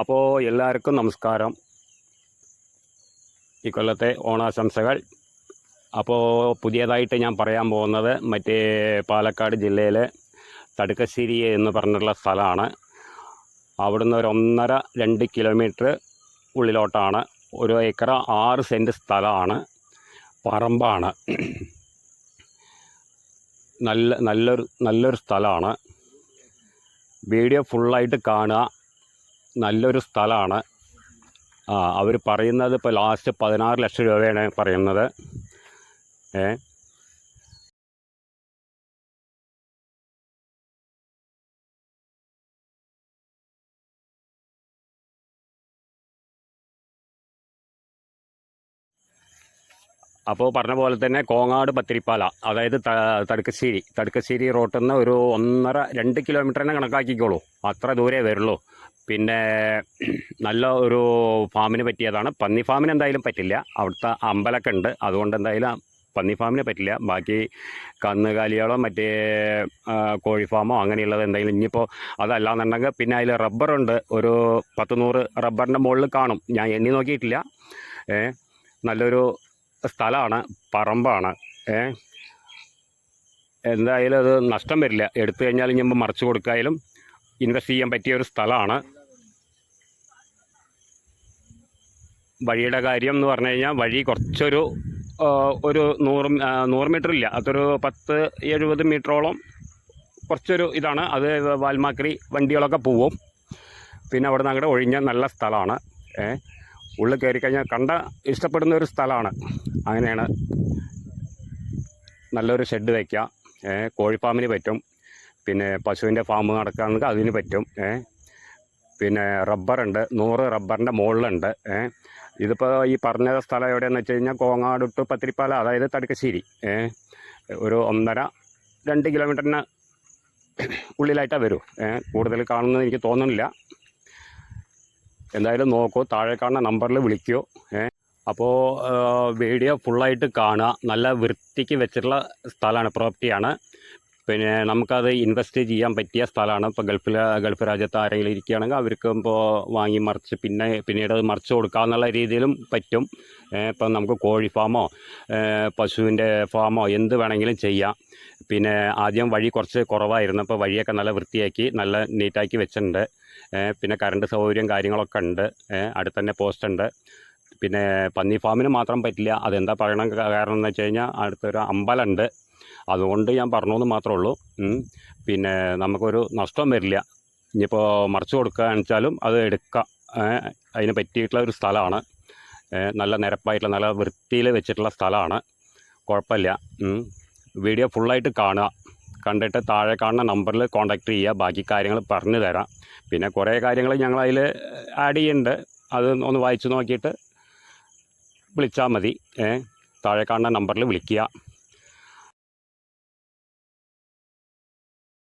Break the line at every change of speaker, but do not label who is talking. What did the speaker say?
അപ്പോൾ എല്ലാവർക്കും നമസ്കാരം. ഈ കൊല്ലത്തെ ഓണാശംസകൾ. അപ്പോൾ പുതിയതായിട്ട് ഞാൻ പറയാൻ പോകുന്നത് മറ്റേ പാലക്കാട് ജില്ലയിലെ തടുക്കശ്ശേരി എന്ന് പറഞ്ഞിട്ടുള്ള സ്ഥലമാണ്. അവിടുന്ന് ഒരു ഒന്നര രണ്ട് കിലോമീറ്റർ ഉള്ളിലോട്ടാണ്. ഒരു ഏക്കർ ആറ് സെന്റ് സ്ഥലമാണ്. പറമ്പാണ്. നല്ല നല്ലൊരു നല്ലൊരു സ്ഥലമാണ്. വീഡിയോ ഫുള്ളായിട്ട് കാണുക. നല്ലൊരു സ്ഥലമാണ്. ആ അവർ പറയുന്നത് ഇപ്പോൾ ലാസ്റ്റ് പതിനാറ് ലക്ഷം രൂപയാണ് പറയുന്നത്. ഏ അപ്പോൾ പറഞ്ഞ പോലെ തന്നെ കോങ്ങാട് പത്തിരിപ്പാല അതായത് തടുക്കശ്ശേരി. തടുക്കശ്ശേരി റോട്ടിൽ നിന്ന് ഒരു ഒന്നര രണ്ട് കിലോമീറ്ററിനെ കണക്കാക്കിക്കോളൂ. അത്ര ദൂരേ വരുള്ളൂ. പിന്നെ നല്ല ഒരു ഫാമിന് പറ്റിയതാണ്. പന്നി ഫാമിന് എന്തായാലും പറ്റില്ല. അവിടുത്തെ അമ്പലമൊക്കെ ഉണ്ട്. അതുകൊണ്ട് എന്തായാലും പന്നി ഫാമിന് പറ്റില്ല. ബാക്കി കന്നുകാലികളോ മറ്റേ കോഴി ഫാമോ അങ്ങനെയുള്ളത് എന്തെങ്കിലും ഇനിയിപ്പോൾ അതല്ലാന്നുണ്ടെങ്കിൽ പിന്നെ അതിൽ റബ്ബറുണ്ട് ഒരു പത്ത് നൂറ് റബ്ബറിന്റെ മുകളിൽ കാണും. ഞാൻ എണ്ണി നോക്കിയിട്ടില്ല. നല്ലൊരു സ്ഥലമാണ് പറമ്പാണ്. ഏ? എന്തായാലും അത് നഷ്ടം വരില്ല. എടുത്തു കഴിഞ്ഞാൽ ഇനി മറിച്ച് കൊടുക്കായാലും ഇൻവെസ്റ്റ് ചെയ്യാൻ പറ്റിയ ഒരു സ്ഥലമാണ്. വഴിയുടെ കാര്യം എന്ന് പറഞ്ഞു കഴിഞ്ഞാൽ വഴി കുറച്ചൊരു ഒരു നൂറ് നൂറ് മീറ്റർ ഇല്ല. അതൊരു പത്ത് എഴുപത് മീറ്ററോളം കുറച്ചൊരു ഇതാണ്. അത് വാൽമാക്രി വണ്ടികളൊക്കെ പോവും. പിന്നെ അവിടെ നിന്ന് അങ്ങോട്ട് ഒഴിഞ്ഞ നല്ല സ്ഥലമാണ്. ഏ? ഉള്ളിൽ കയറി കഴിഞ്ഞാൽ കണ്ട ഇഷ്ടപ്പെടുന്ന ഒരു സ്ഥലമാണ്. അങ്ങനെയാണ് നല്ലൊരു ഷെഡ് വയ്ക്കുക. ഏഹ് കോഴി ഫാമിന് പറ്റും. പിന്നെ പശുവിന്റെ ഫാം നടക്കുകയാണെങ്കിൽ അതിന് പറ്റും. പിന്നെ റബ്ബറുണ്ട്. നൂറ് റബ്ബറിന്റെ മുകളിലുണ്ട്. ഇതിപ്പോൾ ഈ പറഞ്ഞ സ്ഥലം എവിടെയാണെന്ന് വെച്ച് കഴിഞ്ഞാൽ കോങ്ങാട് ടു പത്തിരിപ്പാല അതായത് തടുക്കശ്ശേരി. ഒരു ഒന്നര രണ്ട് കിലോമീറ്ററിന് ഉള്ളിലായിട്ടാണ് വരൂ. കൂടുതൽ കാണുന്നത് എനിക്ക് തോന്നുന്നില്ല എന്തായാലും നോക്കൂ താഴെ കാണുന്ന നമ്പറിൽ വിളിക്കൂ. അപ്പോൾ വീഡിയോ ഫുള്ളായിട്ട് കാണുക. നല്ല വൃത്തിക്ക് വെച്ചിട്ടുള്ള സ്ഥലമാണ് പ്രോപ്പർട്ടിയാണ്. പിന്നെ നമുക്കത് ഇൻവെസ്റ്റ് ചെയ്യാൻ പറ്റിയ സ്ഥലമാണ്. ഇപ്പോൾ ഗൾഫിൽ ഗൾഫ് രാജ്യത്ത് ആരെങ്കിലും ഇരിക്കുകയാണെങ്കിൽ അവർക്ക് ഇപ്പോൾ വാങ്ങി മറിച്ച് പിന്നെ പിന്നീട് അത് മറിച്ച് കൊടുക്കാന്നുള്ള രീതിയിലും പറ്റും. ഇപ്പം നമുക്ക് കോഴി ഫാമോ പശുവിന്റെ ഫാമോ എന്ത് വേണമെങ്കിലും ചെയ്യാം. പിന്നെ ആദ്യം വഴി കുറച്ച് കുറവായിരുന്നു. അപ്പോൾ വഴിയൊക്കെ നല്ല വൃത്തിയാക്കി നല്ല നീറ്റാക്കി വെച്ചിട്ടുണ്ട്. പിന്നെ കറണ്ട് സൗകര്യം കാര്യങ്ങളൊക്കെ ഉണ്ട്. അടുത്ത് തന്നെ പോസ്റ്റ് ഉണ്ട്. പിന്നെ പന്നി ഫാമിന് മാത്രം പറ്റില്ല. അതെന്താ പറയണം കാരണം എന്ന് വെച്ച് കഴിഞ്ഞാൽ അടുത്തൊരു അമ്പലമുണ്ട് അതുകൊണ്ട് ഞാൻ പറഞ്ഞു എന്ന് മാത്രമേ ഉള്ളൂ. പിന്നെ നമുക്കൊരു നഷ്ടം വരില്ല. ഇനിയിപ്പോൾ മറിച്ച് കൊടുക്കുകയാണെന്ന് വെച്ചാലും അത് എടുക്കാം. അതിന് പറ്റിയിട്ടുള്ള ഒരു സ്ഥലമാണ്. നല്ല നിരപ്പായിട്ടുള്ള നല്ല വൃത്തിയിൽ വെച്ചിട്ടുള്ള സ്ഥലമാണ്. കുഴപ്പമില്ല. വീഡിയോ ഫുള്ളായിട്ട് കാണുക. കണ്ടിട്ട് താഴെ കാണുന്ന നമ്പറിൽ കോൺടാക്റ്റ് ചെയ്യുക. ബാക്കി കാര്യങ്ങൾ പറഞ്ഞു തരാം. പിന്നെ കുറേ കാര്യങ്ങൾ ഞങ്ങൾ ആഡ് ചെയ്യുന്നുണ്ട്. അത് ഒന്ന് വായിച്ചു നോക്കിയിട്ട് വിളിച്ചാൽ മതി. താഴെ കാണുന്ന നമ്പറിൽ വിളിക്കുക.